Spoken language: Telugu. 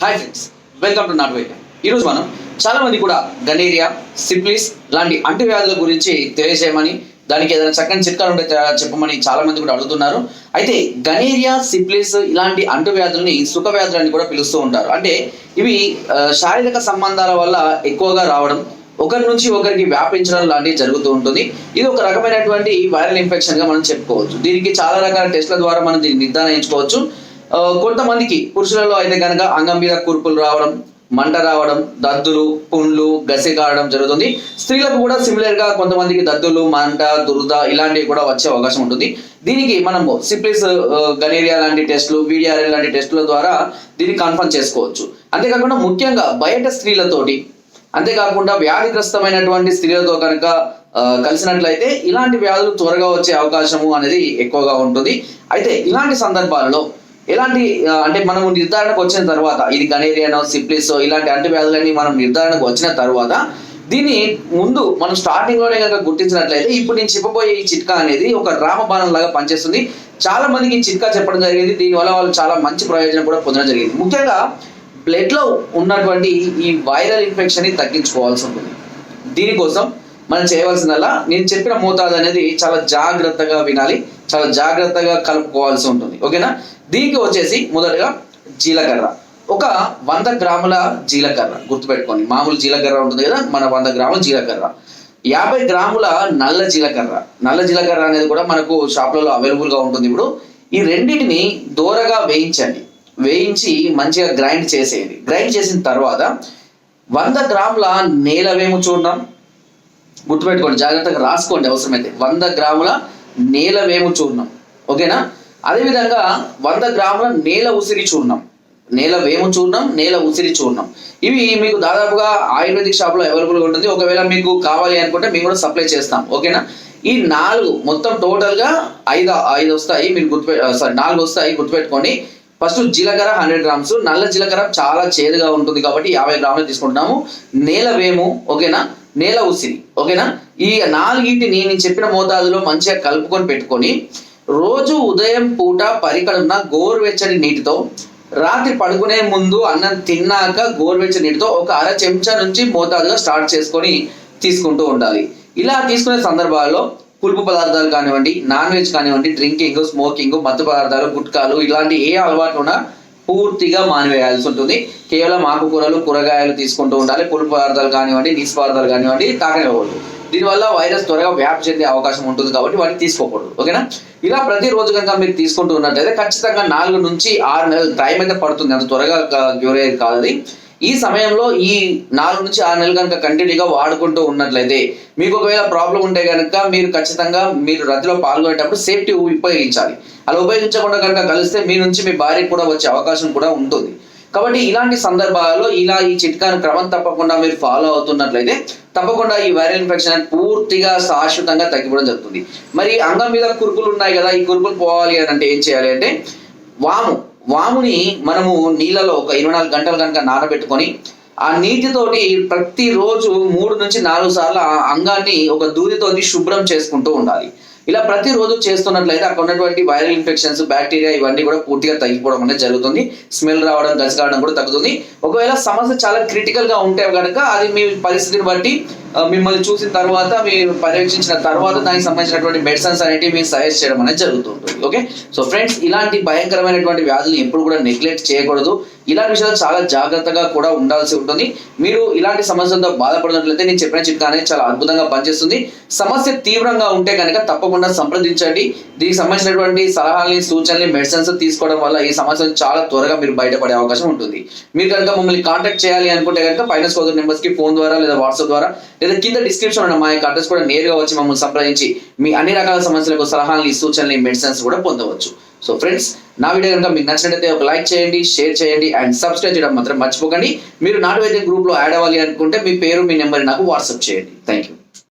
హాయ్ ఫ్రెండ్స్ వెల్కమ్ టు నాట్ వైద్యం ఈరోజు మనం చాలా మంది కూడా గనేరియా సిప్లిస్ లాంటి అంటువ్యాధుల గురించి తెలియజేయమని దానికి ఏదైనా చక్కని చిట్కాలు ఉంటే చెప్పమని చాలా మంది కూడా అడుగుతున్నారు. అయితే గనేరియా సిప్లిస్ ఇలాంటి అంటువ్యాధుల్ని సుఖ వ్యాధులని కూడా పిలుస్తూ ఉంటారు. అంటే ఇవి శారీరక సంబంధాల వల్ల ఎక్కువగా రావడం ఒకరి నుంచి ఒకరికి వ్యాపించడం లాంటివి జరుగుతూ ఉంటుంది. ఇది ఒక రకమైనటువంటి వైరల్ ఇన్ఫెక్షన్గా మనం చెప్పుకోవచ్చు. దీనికి చాలా రకాల టెస్ట్ల ద్వారా మనం దీన్ని నిర్ధారించుకోవచ్చు. కొంతమందికి పురుషులలో అయితే కనుక అంగం మీద కురుపులు రావడం మంట రావడం దద్దులు పుండ్లు గసి కారడం జరుగుతుంది. స్త్రీలకు కూడా సిమిలర్గా కొంతమందికి దద్దులు మంట దురద ఇలాంటివి కూడా వచ్చే అవకాశం ఉంటుంది. దీనికి మనము సిప్లిస్ గనేరియా లాంటి టెస్టులు వీడిఆర్ఎల్ లాంటి టెస్టుల ద్వారా దీన్ని కన్ఫర్మ్ చేసుకోవచ్చు. అంతేకాకుండా ముఖ్యంగా బయట స్త్రీలతోటి అంతేకాకుండా వ్యాధిగ్రస్తమైనటువంటి స్త్రీలతో కనుక కలిసినట్లయితే ఇలాంటి వ్యాధులు త్వరగా వచ్చే అవకాశము అనేది ఎక్కువగా ఉంటుంది. అయితే ఇలాంటి సందర్భాలలో ఎలాంటి అంటే మనము నిర్ధారణకు వచ్చిన తర్వాత ఇది గనేరియానో సిప్లిస్ ఇలాంటి అంటువ్యాధులని మనం నిర్ధారణకు వచ్చిన తర్వాత దీన్ని ముందు మనం స్టార్టింగ్లోనే కనుక గుర్తించినట్లయితే ఇప్పుడు నేను చెప్పబోయే ఈ చిట్కా అనేది ఒక రామబాణం లాగా పనిచేస్తుంది. చాలా మందికి ఈ చిట్కా చెప్పడం జరిగింది. దీనివల్ల వాళ్ళు చాలా మంచి ప్రయోజనం కూడా పొందడం జరిగింది. ముఖ్యంగా బ్లడ్లో ఉన్నటువంటి ఈ వైరల్ ఇన్ఫెక్షన్ని తగ్గించుకోవాల్సి ఉంటుంది. దీనికోసం మనం చేయవలసిందల్లా నేను చెప్పిన మోతాదు అనేది చాలా జాగ్రత్తగా వినాలి చాలా జాగ్రత్తగా కలుపుకోవాల్సి ఉంటుంది. ఓకేనా? దీనికి వచ్చేసి మొదటగా జీలకర్ర. ఒక వంద గ్రాముల జీలకర్ర గుర్తుపెట్టుకోండి. మామూలు జీలకర్ర ఉంటుంది కదా మన వంద గ్రాముల జీలకర్ర. యాభై గ్రాముల నల్ల జీలకర్ర. నల్ల జీలకర్ర అనేది కూడా మనకు షాపులలో అవైలబుల్గా ఉంటుంది ఇప్పుడు. ఈ రెండింటిని దూరగా వేయించండి. వేయించి మంచిగా గ్రైండ్ చేసేయండి. గ్రైండ్ చేసిన తర్వాత వంద గ్రాముల నేలవేము చూడడం. గుర్తుపెట్టుకోండి జాగ్రత్తగా రాసుకోండి అవసరమైతే. వంద గ్రాముల నేల వేము చూర్ణం. ఓకేనా? అదేవిధంగా వంద గ్రాముల నేల ఉసిరి చూర్ణం. నేల వేము చూర్ణం నేల ఉసిరి చూర్ణం. ఇవి మీకు దాదాపుగా ఆయుర్వేదిక్ షాప్లో అవైలబుల్గా ఉంటుంది. ఒకవేళ మీకు కావాలి అనుకుంటే మేము కూడా సప్లై చేస్తాం. ఓకేనా? ఈ నాలుగు మొత్తం టోటల్గా ఐదు ఐదు వస్తాయి. మీరు గుర్తుపె సారీ నాలుగు వస్తాయి. గుర్తుపెట్టుకోండి. ఫస్ట్ జీలకర్ర హండ్రెడ్ గ్రామ్స్. నల్ల జీలకర్ర చాలా చేదుగా ఉంటుంది కాబట్టి యాభై గ్రాములు తీసుకుంటున్నాము. నేల వేము ఓకేనా? నేల ఉసిరి ఓకేనా? ఈ నాలుగింటిని నేను చెప్పిన మోతాదులో మంచిగా కలుపుకొని పెట్టుకొని రోజు ఉదయం పూట పరికడున్న గోరువెచ్చని నీటితో రాత్రి పడుకునే ముందు అన్నం తిన్నాక గోరువెచ్చని నీటితో ఒక అర చెంచా నుంచి మోతాదుగా స్టార్ట్ చేసుకొని తీసుకుంటూ ఉండాలి. ఇలా తీసుకునే సందర్భాల్లో పులుపు పదార్థాలు కానివ్వండి నాన్ వెజ్ కానివ్వండి డ్రింకింగ్ స్మోకింగ్ మత్తు పదార్థాలు గుట్కాలు ఇలాంటి ఏ అలవాటు ఉన్నా పూర్తిగా మానివేయాల్సి ఉంటుంది. కేవలం ఆకుకూరలు కూరగాయలు తీసుకుంటూ ఉండాలి. పులుపు పదార్థాలు కానివ్వండి నీసు పదార్థాలు కానివ్వండి తాకనివ్వకూడదు దీనివల్ల వైరస్ త్వరగా వ్యాప్తి చెందే అవకాశం ఉంటుంది కాబట్టి వాటిని తీసుకోకూడదు. ఓకేనా? ఇలా ప్రతిరోజు కనుక మీరు తీసుకుంటూ ఉన్నట్లయితే ఖచ్చితంగా నాలుగు నుంచి ఆరు నెలలు టైం అయితే పడుతుంది. అంత త్వరగా క్యూర్ అయ్యేది కాదు ఈ సమయంలో ఈ నాలుగు నుంచి ఆరు నెలలు కనుక కంటిన్యూగా వాడుకుంటూ ఉన్నట్లయితే మీకు ఒకవేళ ప్రాబ్లం ఉంటే కనుక మీరు ఖచ్చితంగా మీరు రద్దీలో పాల్గొనేటప్పుడు సేఫ్టీ ఉపయోగించాలి. అలా ఉపయోగించకుండా కనుక కలిస్తే మీ నుంచి మీ భార్యకు కూడా వచ్చే అవకాశం కూడా ఉంటుంది. కాబట్టి ఇలాంటి సందర్భాలలో ఇలా ఈ చిట్కాను క్రమం తప్పకుండా మీరు ఫాలో అవుతున్నట్లయితే తప్పకుండా ఈ వైరల్ ఇన్ఫెక్షన్ పూర్తిగా శాశ్వతంగా తగ్గిపోవడం జరుగుతుంది. మరి అంగం మీద కురుకులు ఉన్నాయి కదా ఈ కురుకులు పోవాలి అని అంటే ఏం చేయాలి అంటే వాము వాముని మనము నీళ్ళలో ఒక ఇరవై నాలుగు గంటలు కనుక నానబెట్టుకొని ఆ నీటితోటి ప్రతిరోజు మూడు నుంచి నాలుగు సార్లు ఆ అంగాన్ని ఒక దూదితోటి శుభ్రం చేసుకుంటూ ఉండాలి. ఇలా ప్రతిరోజు చేస్తున్నట్లయితే అక్కడ ఉన్నటువంటి వైరల్ ఇన్ఫెక్షన్స్ బ్యాక్టీరియా ఇవన్నీ కూడా పూర్తిగా తగ్గిపోవడం అనేది జరుగుతుంది. స్మెల్ రావడం గసి కావడం కూడా తగ్గుతుంది. ఒకవేళ సమస్య చాలా క్రిటికల్గా ఉంటే కనుక అది మీ పరిస్థితిని బట్టి మిమ్మల్ని చూసిన తర్వాత మీరు పర్యవేక్షించిన తర్వాత దానికి సంబంధించినటువంటి మెడిసిన్స్ అనేటివి మీరు సజెస్ట్ చేయడం అనేది జరుగుతుంటుంది ఓకే సో ఫ్రెండ్స్ ఇలాంటి భయంకరమైనటువంటి వ్యాధులు ఎప్పుడు కూడా నెగ్లెక్ట్ చేయకూడదు. ఇలాంటి విషయాలు చాలా జాగ్రత్తగా కూడా ఉండాల్సి ఉంటుంది. మీరు ఇలాంటి సమస్యలతో బాధపడినట్లయితే నేను చెప్పిన చిట్కా అనేది చాలా అద్భుతంగా పనిచేస్తుంది. సమస్య తీవ్రంగా ఉంటే కనుక తప్పకుండా సంప్రదించండి. దీనికి సంబంధించినటువంటి సలహాలని సూచనలు మెడిసిన్స్ తీసుకోవడం వల్ల ఈ సమస్యను చాలా త్వరగా మీరు బయటపడే అవకాశం ఉంటుంది. మీరు కనుక మమ్మల్ని కాంటాక్ట్ చేయాలి అనుకుంటే కనుక ఫైనాన్స్ కోదర్ నెంబర్స్కి ఫోన్ ద్వారా లేదా వాట్సాప్ ద్వారా లేదా కింద డిస్క్రిప్షన్ ఉన్న మా యొక్క అడ్రస్ కూడా నేరుగా వచ్చి మమ్మల్ని సంప్రదించి మీ అన్ని రకాల సమస్యలకు సలహాలని సూచనలు మెడిసిన్స్ కూడా పొందవచ్చు. సో ఫ్రెండ్స్ నా వీడియో కనుక మీకు నచ్చినట్లయితే ఒక లైక్ చేయండి షేర్ చేయండి అండ్ సబ్స్క్రైబ్ చేయడం మాత్రం మర్చిపోకండి. మీరు నాటు వైద్య గ్రూప్లో యాడ్ అవ్వాలి అనుకుంటే మీ పేరు మీ నెంబర్ నాకు వాట్సాప్ చేయండి. Thank you